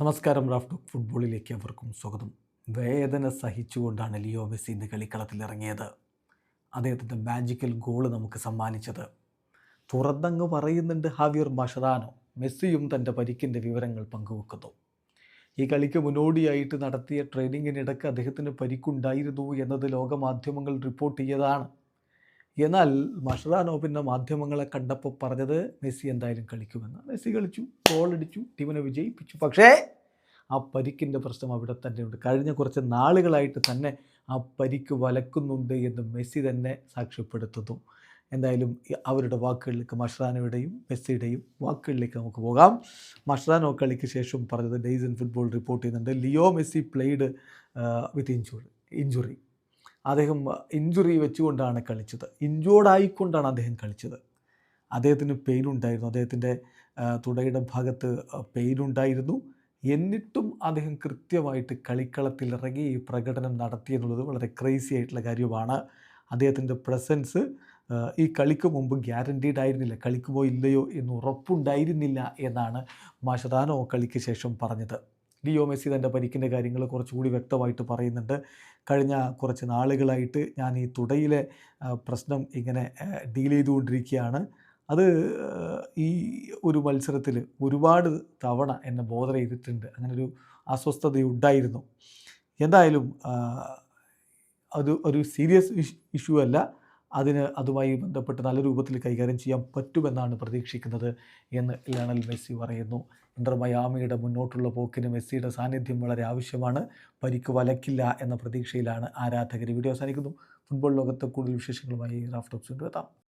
നമസ്കാരം റാഫ്റ്റോ ഫുട്ബോളിലേക്ക് അവർക്കും സ്വാഗതം. വേദന സഹിച്ചുകൊണ്ടാണ് ലിയോ മെസ്സി ഇന്ന് കളിക്കളത്തിൽ ഇറങ്ങിയത്. അദ്ദേഹത്തിന്റെ മാജിക്കൽ ഗോൾ നമുക്ക് സമ്മാനിച്ചത്. തുറന്നങ്ങ് പറയുന്നുണ്ട് ഹാവിയർ മഷദാനോ മെസ്സിയും തന്റെ പരിക്കിന്റെ വിവരങ്ങൾ പങ്കുവെക്കുന്നു. ഈ കളിക്ക് മുന്നോടിയായിട്ട് നടത്തിയ ട്രെയിനിങ്ങിനിടയ്ക്ക് അദ്ദേഹത്തിന് പരിക്കുണ്ടായിരുന്നു എന്നത് ലോകമാധ്യമങ്ങൾ റിപ്പോർട്ട് ചെയ്തതാണ്. എന്നാൽ മഷറാനോ പിന്നെ മാധ്യമങ്ങളെ കണ്ടപ്പോൾ പറഞ്ഞത് മെസ്സി എന്തായാലും കളിക്കുമെന്ന്. മെസ്സി കളിച്ചു ഗോൾ അടിച്ചു ടീമിനെ വിജയിപ്പിച്ചു. പക്ഷേ ആ പരിക്കിന്റെ പ്രശ്നം അവിടെ തന്നെയുണ്ട് കഴിഞ്ഞ കുറച്ച് നാളുകളായിട്ട് തന്നെ ആ പരിക്ക് വലക്കുന്നുണ്ട് എന്ന് മെസ്സി തന്നെ സാക്ഷ്യപ്പെടുത്തുന്നു. എന്തായാലും അവരുടെ വാക്കുകളിലേക്ക് മഷ്റാനോയുടെയും മെസ്സിയുടെയും വാക്കുകളിലേക്ക് നമുക്ക് പോകാം. മഷ്റാനോ കളിക്ക് ശേഷം പറഞ്ഞത് ഡേയ്സ് ഫുട്ബോൾ റിപ്പോർട്ട് ചെയ്യുന്നുണ്ട്. Leo Messi played with injury injury അദ്ദേഹം ഇഞ്ചുറി വെച്ചുകൊണ്ടാണ് കളിച്ചത്. ഇഞ്ചോർഡായിക്കൊണ്ടാണ് അദ്ദേഹം കളിച്ചത്. അദ്ദേഹത്തിന് പെയിൻ ഉണ്ടായിരുന്നു അദ്ദേഹത്തിന്റെ തുടയുടെ ഭാഗത്ത് പെയിൻ ഉണ്ടായിരുന്നു എന്നിട്ടും അദ്ദേഹം കൃത്യമായിട്ട് കളിക്കളത്തിൽ ഇറങ്ങി ഈ പ്രകടനം നടത്തി എന്നുള്ളത് വളരെ ക്രേസി ആയിട്ടുള്ള കാര്യമാണ്. അദ്ദേഹത്തിന്റെ പ്രസൻസ് ഈ കളിക്ക് മുമ്പ് ഗ്യാരണ്ടീഡ് ആയിരുന്നില്ല. കളിക്കുമോ ഇല്ലയോ എന്ന് ഉറപ്പുണ്ടായിരുന്നില്ല എന്നാണ് മാഷദാനോ കളിക്ക് ശേഷം പറഞ്ഞത്. ലിയോ മെസ്സി തന്റെ പരിക്കിന്റെ കാര്യങ്ങൾ കുറച്ചുകൂടി വ്യക്തമായിട്ട് പറയുന്നുണ്ട്. കഴിഞ്ഞ കുറച്ച് നാളുകളായിട്ട് ഞാൻ ഈ തുടയിലെ പ്രശ്നം ഇങ്ങനെ ഡീൽ ചെയ്തുകൊണ്ടിരിക്കുകയാണ്. അത് ഈ ഒരു മത്സരത്തിൽ ഒരുപാട് തവണ എന്നെ ബോധ ചെയ്തിട്ടുണ്ട്. അങ്ങനൊരു അസ്വസ്ഥതയുണ്ടായിരുന്നു എന്തായാലും അത് ഒരു സീരിയസ് ഇഷ്യൂ അല്ല. അതിന് അതുമായി ബന്ധപ്പെട്ട് നല്ല രൂപത്തിൽ കൈകാര്യം ചെയ്യാൻ പറ്റുമെന്നാണ് പ്രതീക്ഷിക്കുന്നത് എന്ന് ലയണൽ മെസ്സി പറയുന്നു. ഇന്റർ മയാമിയുടെ മുന്നോട്ടുള്ള പോക്കിന് മെസ്സിയുടെ സാന്നിധ്യം വളരെ ആവശ്യമാണ്. പരിക്ക് വലക്കില്ല എന്ന പ്രതീക്ഷയിലാണ് ആരാധകർ വീഡിയോ അവസാനിക്കുന്നു. ഫുട്ബോൾ ലോകത്തെ കൂടുതൽ വിശേഷങ്ങളുമായി റാഫ്റ്റോപ്സിന്റെ എത്താം.